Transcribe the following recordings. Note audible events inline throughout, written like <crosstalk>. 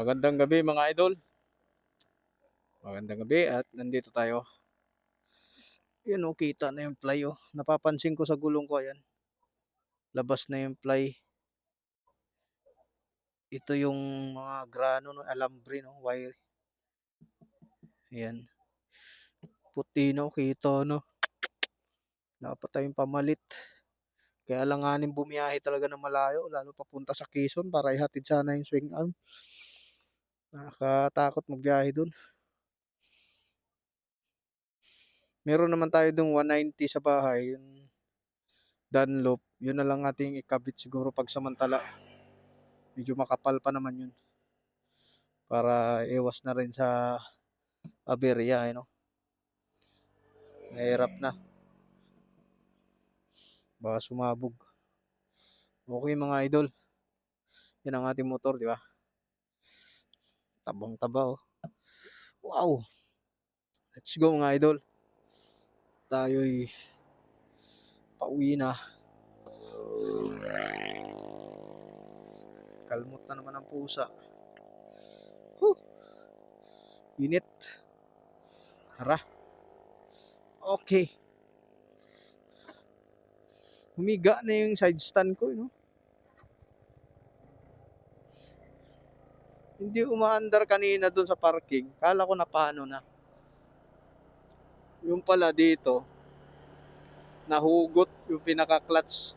Magandang gabi mga idol. Magandang gabi at nandito tayo. Yan o, kita na yung fly o. Napapansin ko sa gulong ko, ayan. Labas na yung fly. Ito yung mga grano, no, alambre, no, wire. Ayan. Puti no, kita no. Dapat tayong pamalit. Kaya langanin bumiyahe talaga ng malayo, lalo papunta sa Quezon para ihatid sana yung swing arm. Nakakatakot magbiyahe dun. Meron naman tayo dong 190 sa bahay, yung Dunlop. Yun na lang ating ikabit siguro pag samantala. Medyo makapal pa naman yun. Para iwas na rin sa aberya, eh, no? Mahirap na. Baka sumabog. Okay mga idol. Yan ang ating motor, di ba? Tabang taba oh. Wow. Let's go mga idol. Tayo'y pauwi na. Kalmot na naman ang pusa. Huh. Init. Tara. Okay. Humiga na yung side stand ko, no? Hindi umaandar kanina doon sa parking. Kala ko na paano na. Yung pala dito, nahugot yung pinaka-clutch.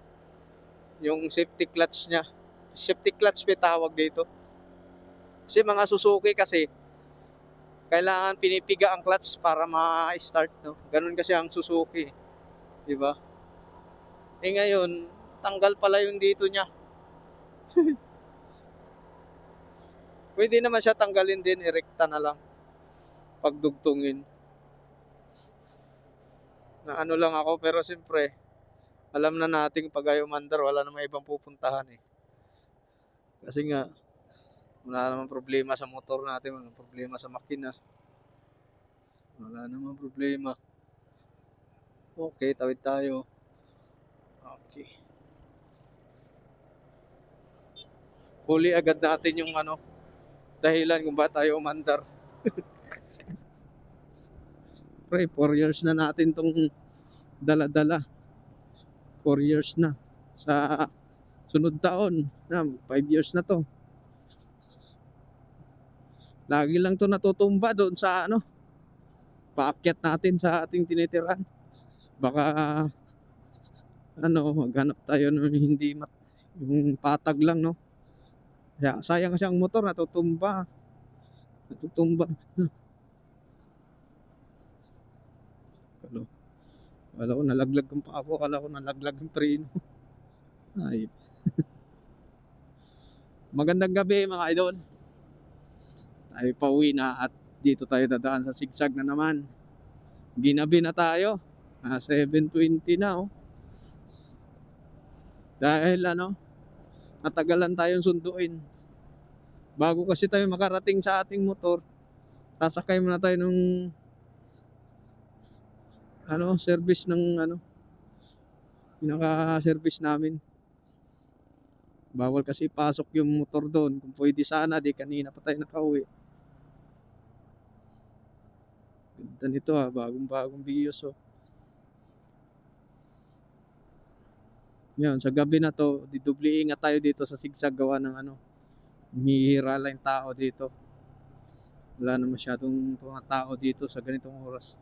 Yung safety clutch niya. Safety clutch may tawag dito. Kasi mga Suzuki kasi, kailangan pinipiga ang clutch para ma-start. No? Ganun kasi ang Suzuki. Di ba? Eh ngayon, tanggal pala yung dito niya. <laughs> Pwede naman siya tanggalin din, erekta na lang. Pagdugtungin. Na ano lang ako, pero siyempre, alam na nating pag ayaw mandar, wala namang ibang pupuntahan eh. Kasi nga, wala namang problema sa motor natin, wala namang problema sa makina. Wala namang problema. Okay, tawid tayo. Okay. Huli agad natin yung ano, dahilan kung bakit tayo umandar. <laughs> Pre, 4 years na natin tong dala-dala. 4 years na. Sa sunod taon, na 5 years na to. Lagi lang to natutumba doon sa ano, paakyat natin sa ating tinitiran. Baka ano, maghanap tayo ng hindi mat yung patag lang, no? Kaya sayang kasi ang motor natutumba. Natutumba. Kalo. Kala ko nalaglag ang paa ko, kala ko nalaglag ang preno. Ay. Magandang gabi mga idol. Tayo pauwi na at dito tayo dadaan sa sigsag na naman. Ginabi na tayo. Ah, 7.20 na oh. Dahil ano, natagalan tayong sunduin. Bago kasi tayo makarating sa ating motor, sasakay muna tayo nung ano, service ng ano, pinaka-service namin. Bawal kasi pasok yung motor doon. Kung pwede sana, di kanina pa tayo nakauwi. Ganda nito ah, bagong-bagong bios oh. Yan, sa gabi na to, didubli ingat tayo dito sa sigsag gawa ng ano. Humihira lang tao dito. Wala na masyadong mga tao dito sa ganitong oras.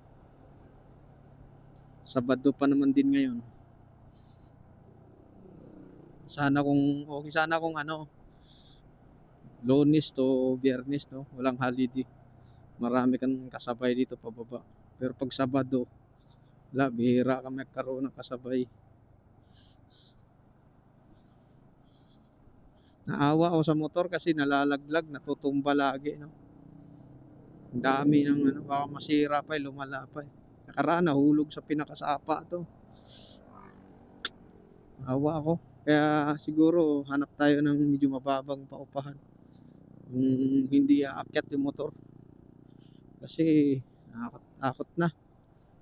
Sabado pa naman din ngayon. Sana kung, okay sana kung ano, lunes to biyernes no, walang holiday. Marami kang kasabay dito pababa. Pero pag Sabado, wala, bihira kami magkaroon ng kasabay. Naawa ako sa motor kasi nalalaglag, natutumba lagi, no. Ang dami ng ano, baka masira pa, eh, lumala pa. Eh. Nakaraan, nahulog sa pinakasapa to. Awa ako. Kaya siguro hanap tayo ng medyo mababang paupahan. Kung hindi aakyat yung motor. Kasi nakakot na.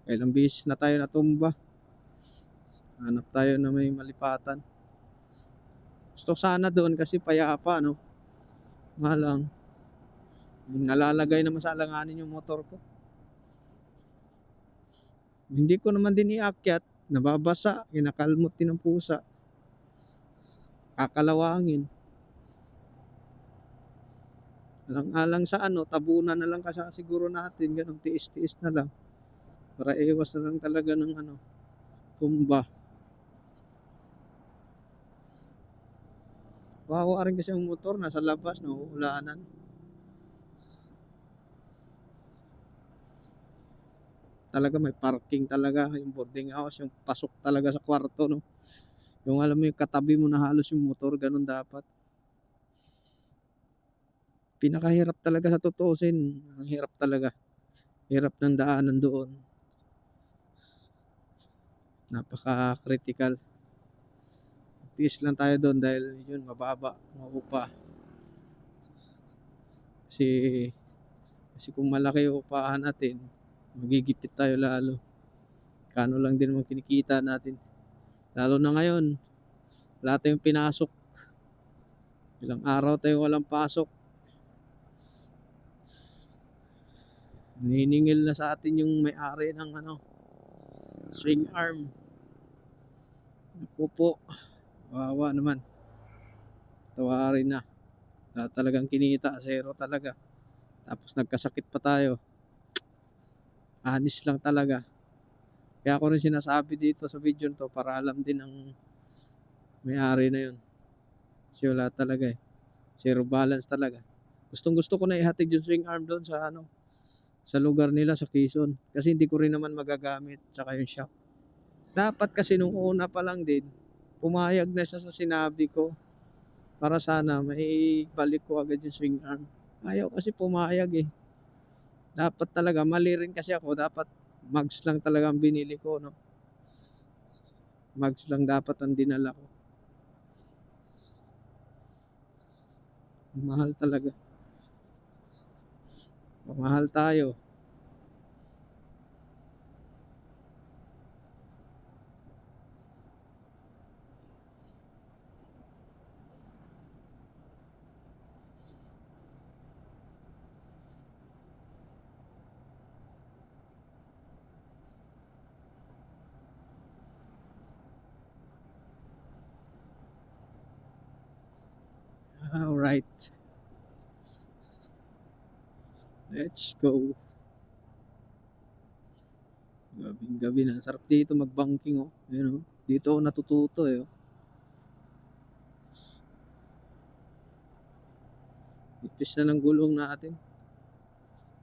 Kailang beses na tayo natumba. Hanap tayo na may malipatan. Gusto sana doon kasi payapa, no? Nga lang, nalalagay naman sa alanganin yung motor ko. Hindi ko naman din iakyat. Nababasa. Kinakalmot din ng pusa. Kakalawangin. Alang-alang sa ano, tabunan na lang kasi siguro natin. Ganun, tiis-tiis na lang. Para iwas na lang talaga ng ano, tumba. Wawa rin kasi ang motor, nasa labas, nauulanan. Talaga may parking talaga, yung boarding house, yung pasok talaga sa kwarto, no? Yung alam mo yung katabi mo na halos yung motor, ganun dapat. Pinakahirap talaga sa tutuusin. Ang hirap talaga. Hirap ng daanan doon. Napaka-critical. Tiis lang tayo doon dahil yun, mababa, maupa. Kasi, kasi kung malaki yung upahan natin, magigipit tayo lalo. Kano lang din naman kinikita natin. Lalo na ngayon, wala tayong pinasok. Ilang araw tayo walang pasok. Niningil na sa atin yung may-ari ng ano, swing arm. Naku po, wawa naman. Tawarin na. Wala talagang kinita, zero talaga. Tapos nagkasakit pa tayo. Anis lang talaga. Kaya ako rin sinasabi dito sa video to para alam din ng may-ari na yun. Kasi wala talaga eh. Zero balance talaga. Gustong gusto ko na ihatid yung swing arm doon sa ano, sa lugar nila sa Quezon. Kasi hindi ko rin naman magagamit tsaka yung shop. Dapat kasi nung una pa lang din, pumayag na siya sa sinabi ko para sana may balik ko agad yung swing arm. Ayaw kasi pumayag eh. Dapat talaga, mali rin kasi ako, dapat mags lang talaga ang binili ko, no? Mags lang dapat ang dinala ko. Mahal talaga. Mahal tayo. Alright. Let's go. Gabing gabi na. Sarap dito mag-banking oh. Ayun oh. Dito ako natututo eh. Oh. Ipis na ng gulong natin.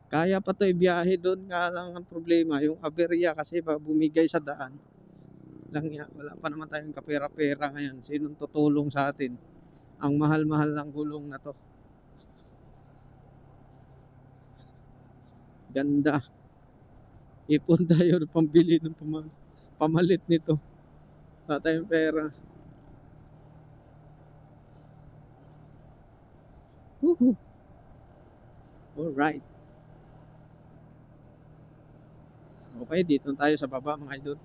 Kaya pa to ibiyahe doon. Nga lang ang problema. Yung aberya kasi pa bumigay sa daan. Lang yan. Wala pa naman tayong kapera-pera ngayon. Sinong tutulong sa atin? Ang mahal-mahal ng gulong na to. Ganda. Ipon tayo ng pambili ng pama- pamalit nito. Wala tayong pera. Woohoo. Alright. Okay, dito tayo sa baba mga idol.